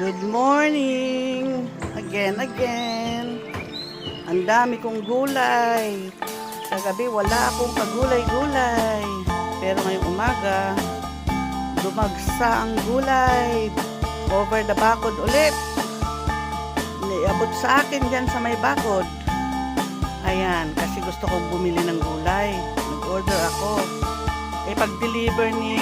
Good morning! Again, again. Ang dami kong gulay. Kagabi wala akong pagulay-gulay. Pero ngayong umaga, dumagsa ang gulay. Over the bakod ulit. Niabot sa akin dyan sa may bakod. Ayan, kasi gusto kong bumili ng gulay. Nag-order ako. Eh, pag-deliver ni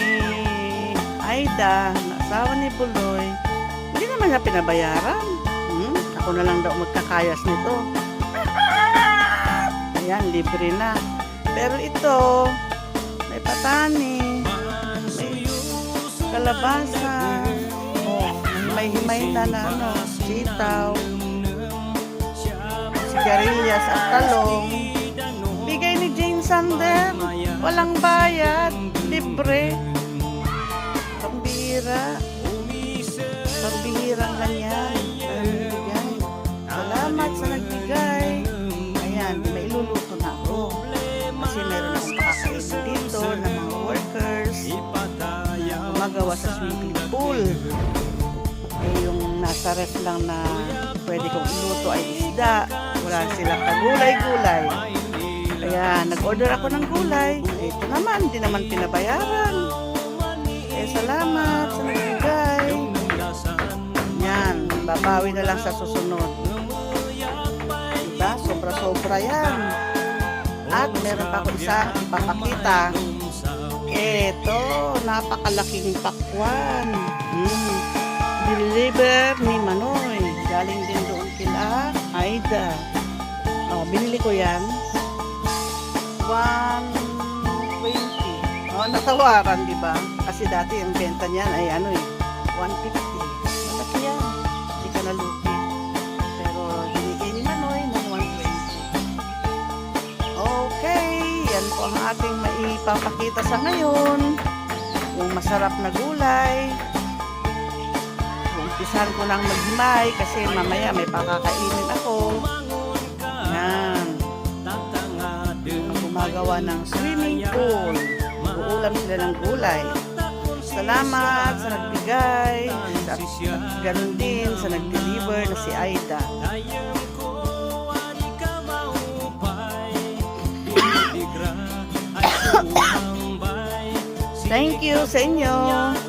Aida, na asawa ni Buloy, hindi naman niya pinabayaran. Hmm? Ako na lang daw magkakayas nito. Ayan, libre na. Pero ito, may patani, may kalabasa, oh, may himay na na ano, sitaw, sigarilyas at talong. Bigay ni Jane Sander, walang bayad, libre. Pambihira. Pambihirang ganyan. Ang bigay. Salamat sa nagbigay. Ayan, may iluluto na ako. Kasi meron akong pakakainin dito ng mga workers. Gumagawa sa swimming pool. Eh, yung nasa ref lang na pwede kong iluto ay isda. Wala silang kagulay-gulay. Kaya nag-order ako ng gulay. Ito naman, di naman pinabayaran. Eh, salamat sa nagbigay. Babawi na lang sa susunod. Diba? Sobra-sobra yan. At meron pa ako isang ipapakita. Eto, napakalaking pakwan. Hmm. Deliver ni Manoy. Galing din doon kila Aida. Oh, binili ko yan. 120. Oh, natawaran, di ba? Kasi dati ang benta niyan ay ano eh, 150. Yan po ang ating maipapakita sa ngayon. Yung masarap na gulay. Umpisahan ko nang maghimay kasi mamaya may pakakainin ako. Yan. Gumagawa ng swimming pool. Uulam sila ng gulay. Salamat sa nagbigay. At ganun din sa nag-deliver na si Aida. Thank you sa inyo.